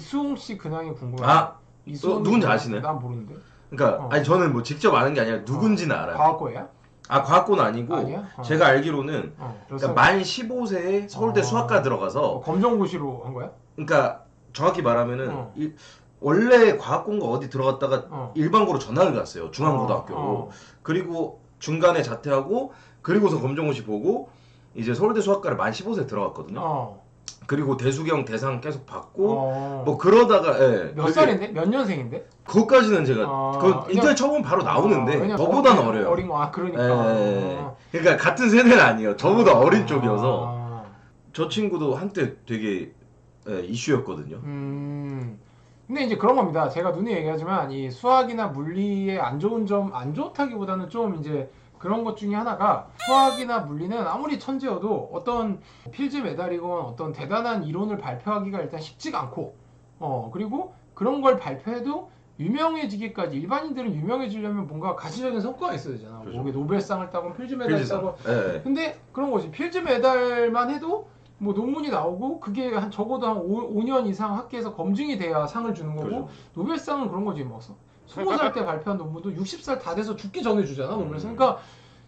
이수홍 씨 근황이 궁금해. 아, 이수홍 어, 누군지 아시나요? 난 모르는데. 그러니까 어. 아니 저는 뭐 직접 아는 게 아니라 누군지는 알아요. 과학고야? 아 과학고는 아니고 아니야? 어. 제가 알기로는 어. 그러니까 만 15세에 서울대 어. 수학과 들어가서 어, 검정고시로 한 거야? 그러니까 정확히 말하면은 어. 이- 원래 과학고인가 어디 들어갔다가 어. 일반고로 전학을 갔어요 중앙고등학교로 어, 그리고 중간에 자퇴하고 그리고서 검정고시 보고 이제 서울대 수학과를 만 15세에 들어갔거든요 어. 그리고 대수경 대상 계속 받고 어. 뭐 그러다가 예, 몇 그게- 살인데? 몇 년생인데? 그것까지는 제가 어, 그 인터넷 쳐보면 바로 나오는데 어, 왜냐면 저보다는 어- 어려요 어린 거. 아, 그러니까. 예, 어. 그러니까 같은 세대는 아니에요 저보다 아. 어린 쪽이어서 아. 저 친구도 한때 되게 예, 이슈였거든요 음. 근데 이제 그런 겁니다. 제가 눈에 얘기하지만 이 수학이나 물리의 안 좋은 점, 안 좋다기보다는 좀 이제 그런 것 중에 하나가 수학이나 물리는 아무리 천재여도 어떤 필즈 메달이건 어떤 대단한 이론을 발표하기가 일단 쉽지가 않고, 어, 그리고 그런 걸 발표해도 유명해지기까지 일반인들은 유명해지려면 뭔가 가시적인 성과가 있어야 되잖아. 그죠. 뭐 노벨상을 따고 필즈 메달 필즈상. 따고 예. 근데 그런 거지. 필즈 메달만 해도 뭐 논문이 나오고 그게 한 적어도 한 5, 년 이상 학계에서 검증이 돼야 상을 주는 거고 그죠. 노벨상은 그런 거지 뭐. 20살 때 발표한 논문도 60살 다 돼서 죽기 전에 주잖아 노벨상. 음. 그러니까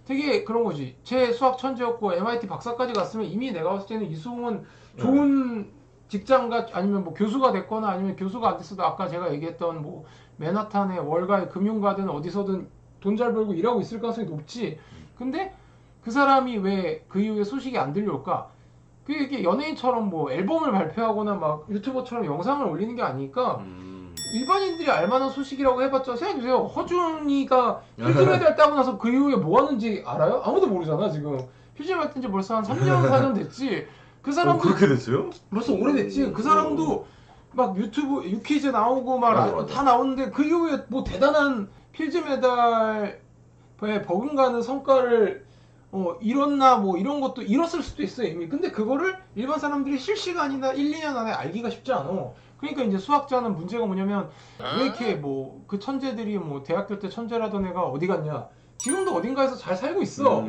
되게 그런 거지. 제 수학 천재였고 MIT 박사까지 갔으면 이미 내가 봤을 때는 이수홍은 좋은 직장가 아니면 뭐 교수가 됐거나 아니면 교수가 안 됐어도 아까 제가 얘기했던 뭐 맨하탄의 월가의 금융가든 어디서든 돈 잘 벌고 일하고 있을 가능성이 높지. 근데 그 사람이 왜 그 이후에 소식이 안 들려올까? 이게 연예인처럼 뭐 앨범을 발표하거나 막 유튜버처럼 영상을 올리는 게 아니니까 음. 일반인들이 알만한 소식이라고 해봤자 생각해주세요. 허준이가 필즈메달 따고 나서 그 이후에 뭐 하는지 알아요? 아무도 모르잖아 지금. 필즈메달 딴지 벌써 한 3년 4년 됐지. 그 어, 사람도 그렇게 됐어요? 벌써 오래됐지. 그 사람도 막 유튜브 유퀴즈 나오고 막. 다 나오는데 그 이후에 뭐 대단한 필즈 메달에 버금가는 성과를 어, 이뤘나 뭐 이런 것도 이뤘을 수도 있어 이미. 근데 그거를 일반 사람들이 실시간이나 1, 2년 안에 알기가 쉽지 않아. 그러니까 이제 수학자는 문제가 뭐냐면 왜 이렇게 뭐 그 천재들이 뭐 대학교 때 천재라던 애가 어디 갔냐? 지금도 어딘가에서 잘 살고 있어. 음.